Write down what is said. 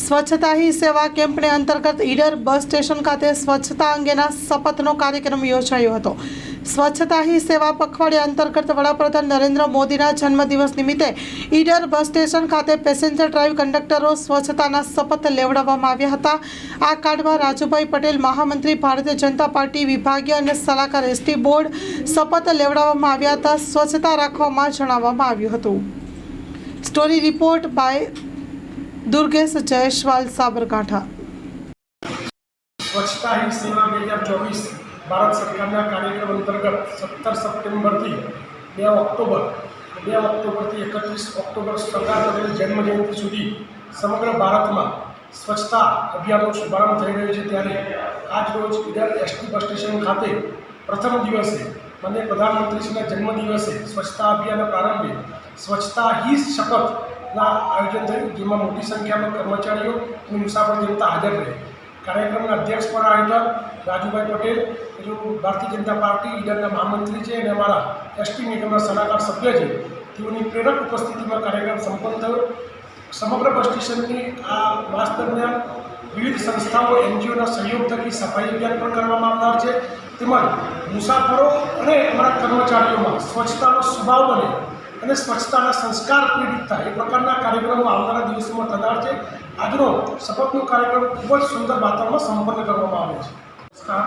સ્વચ્છતા હી સેવા કેમ્પને અંતર્ગત ઈડર બસ સ્ટેશન ખાતે સ્વચ્છતા અંગેના શપથનો કાર્યક્રમ યોજાયો હતો. સ્વચ્છતા હી સેવા પખવાડિયા અંતર્ગત વડાપ્રધાન નરેન્દ્ર મોદીના જન્મદિવસ નિમિત્તે ઈડર બસ સ્ટેશન ખાતે પેસેન્જર ડ્રાઈવ કંડક્ટરો સ્વચ્છતાના શપથ લેવડાવવામાં આવ્યા હતા. આ કાર્ડમાં રાજુભાઈ પટેલ, મહામંત્રી, ભારતીય જનતા પાર્ટી વિભાગીય અને સલાહકાર એસટી બોર્ડ શપથ લેવડાવવામાં આવ્યા હતા. સ્વચ્છતા રાખવામાં જણાવવામાં આવ્યું હતું. Story report by Durgesh Jaiswal Sabarkantha સ્વચ્છતા હી સેવા બે હજાર ચોવીસ ભારત સરકારના કાર્યક્રમ અંતર્ગત સત્તર સપ્ટેમ્બરથી બે ઓક્ટોબર બે ઓક્ટોબરથી એકત્રીસ ઓક્ટોબર સરદાર પટેલ જન્મજયંતિ સુધી સમગ્ર ભારતમાં સ્વચ્છતા અભિયાનનો શુભારંભ થઈ રહ્યો છે ત્યારે આજ રોજ ઈડર એસટી બસ સ્ટેશન ખાતે પ્રથમ દિવસે માન્ય પ્રધાનમંત્રીશ્રીના જન્મદિવસે સ્વચ્છતા અભિયાનના પ્રારંભે સ્વચ્છતા હી શપથના આયોજન થયું, જેમાં મોટી સંખ્યામાં કર્મચારીઓ અને મુસાફર જનતા હાજર રહી. કાર્યક્રમના અધ્યક્ષ પણ આયોજન રાજુભાઈ પટેલ જો ભારતીય જનતા પાર્ટી ઈડરના મહામંત્રી છે અને અમારા એસટી નિગમના સલાહકાર સભ્ય છે. તેઓની પ્રેરક ઉપસ્થિતિમાં કાર્યક્રમ સંપન્ન થયો. સમગ્ર બસ સ્ટેશનની આ માસ દરમિયાન વિવિધ સંસ્થાઓ, એનજીઓના સહયોગ થકી સફાઈ અભિયાન પણ કરવામાં આવનાર છે. તેમજ મુસાફરો અને અમારા કર્મચારીઓમાં સ્વચ્છતાનો સ્વભાવ બને અને સ્વચ્છતાના સંસ્કાર પ્રેરિત થાય. એ પ્રકારના કાર્યક્રમો આવનારા દિવસોમાં થનાર છે. આજનો શપથનો કાર્યક્રમ ખૂબ જ સુંદર વાતાવરણમાં સંપન્ન કરવામાં આવે છે. નમસ્કાર